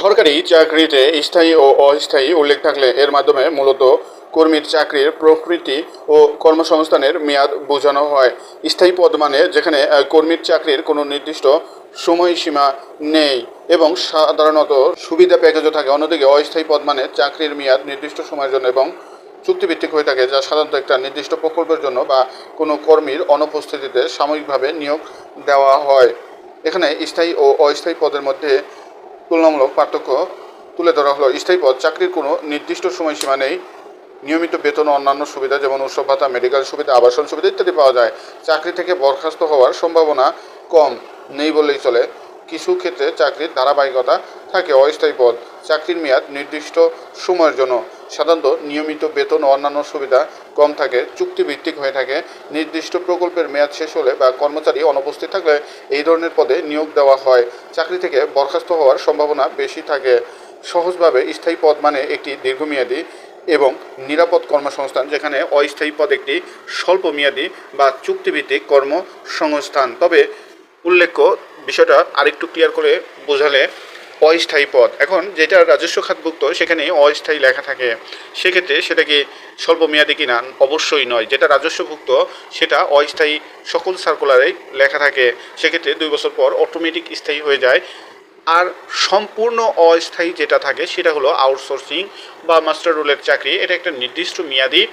সরকারি চাকরিতে স্থায়ী ও অস্থায়ী উল্লেখ থাকলে এর মাধ্যমে মূলত কর্মীর চাকরির প্রকৃতি ও কর্মসংস্থানের মেয়াদ বোঝানো হয়। স্থায়ী পদ মানে যেখানে কর্মীর চাকরির কোনো নির্দিষ্ট সময়সীমা নেই এবং সাধারণত সুবিধা প্যাকেজও থাকে। অন্যদিকে, অস্থায়ী পদ মানে চাকরির মেয়াদ নির্দিষ্ট সময়ের জন্য এবং চুক্তিভিত্তিক হয়ে থাকে, যা সাধারণত একটা নির্দিষ্ট প্রকল্পের জন্য বা কোনো কর্মীর অনুপস্থিতিতে সাময়িকভাবে নিয়োগ দেওয়া হয়। এখানে স্থায়ী ও অস্থায়ী পদের মধ্যে তুলনামূলক পার্থক্য তুলে ধরা হলো। স্থায়ী পদ, চাকরির কোনো নির্দিষ্ট সময়সীমা নেই। নিয়মিত বেতন, অন্যান্য সুবিধা যেমন উৎসব ভাতা, মেডিকেল সুবিধা, আবাসন সুবিধা ইত্যাদি পাওয়া যায়। চাকরি থেকে বরখাস্ত হওয়ার সম্ভাবনা কম, নেই বললেই চলে। কিছু ক্ষেত্রে চাকরির ধারাবাহিকতা থাকে, অস্থায়ী পদ, চাকরির মেয়াদ নির্দিষ্ট সময়ের জন্য। সাধারণত নিয়মিত বেতন ও অন্যান্য সুবিধা কম থাকে, চুক্তিভিত্তিক হয়ে থাকে, নির্দিষ্ট প্রকল্পের মেয়াদ শেষ হলে বা কর্মচারী অনুপস্থিত থাকলে এই ধরনের পদে নিয়োগ দেওয়া হয়। চাকরি থেকে বরখাস্ত হওয়ার সম্ভাবনা বেশি থাকে। সহজভাবে স্থায়ী পদ মানে একটি দীর্ঘমেয়াদী এবং নিরাপদ কর্মসংস্থান, যেখানে অস্থায়ী পদ একটি স্বল্পমেয়াদী বা চুক্তিভিত্তিক কর্মসংস্থান। তবে উল্লেখ্য, বিষয়টা আরেকটু ক্লিয়ার করে বোঝালে অস্থায়ী পদ এখন যেটা রাজস্ব খাতভুক্ত, সেখানে অস্থায়ী লেখা থাকে। সেক্ষেত্রে সেটা কি স্বল্পমেয়াদী কিনা? অবশ্যই নয়। যেটা রাজস্বভুক্ত, সেটা অস্থায়ী সকল সার্কুলারেই লেখা থাকে। সেক্ষেত্রে দুই বছর পর অটোমেটিক স্থায়ী হয়ে যায়। আর সম্পূর্ণ অস্থায়ী যেটা থাকে, সেটা হলো আউটসোর্সিং বা মাস্টার রোলের চাকরি। এটা একটা নির্দিষ্ট মেয়াদি,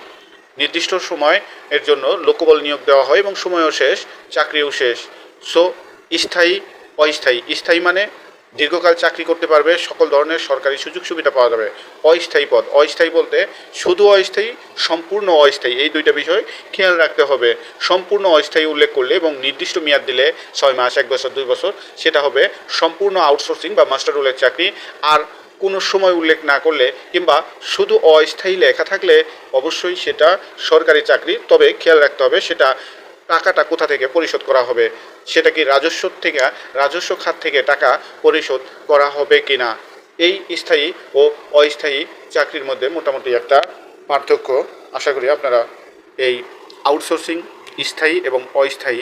নির্দিষ্ট সময় এর জন্য লোকবল নিয়োগ দেওয়া হয় এবং সময়ও শেষ, চাকরিও শেষ। সো স্থায়ী, অস্থায়ী। স্থায়ী মানে দীর্ঘকাল চাকরি করতে পারবে, সকল ধরনের সরকারি সুযোগ সুবিধা পাওয়া যাবে। অস্থায়ী পদ। অস্থায়ী বলতে শুধু অস্থায়ী, সম্পূর্ণ অস্থায়ী। এই দুইটা বিষয় খেয়াল রাখতে হবে। সম্পূর্ণ অস্থায়ী উল্লেখ করলে এবং নির্দিষ্ট মেয়াদ দিলে ছয় মাস, এক বছর, দুই বছর, সেটা হবে সম্পূর্ণ আউটসোর্সিং বা মাস্টার রোলের চাকরি। আর কোনো সময় উল্লেখ না করলে কিংবা শুধু অস্থায়ী লেখা থাকলে অবশ্যই সেটা সরকারি চাকরি। তবে খেয়াল রাখতে হবে সেটা টাকাটা কোথা থেকে পরিশোধ করা হবে? সেটা কি রাজস্ব থেকে, রাজস্ব খাত থেকে টাকা পরিশোধ করা হবে কি না এই স্থায়ী ও অস্থায়ী চাকরির মধ্যে মোটামুটি একটা পার্থক্য। আশা করি আপনারা এই আউটসোর্সিং স্থায়ী এবং অস্থায়ী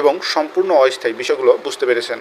এবং সম্পূর্ণ অস্থায়ী বিষয়গুলো বুঝতে পেরেছেন।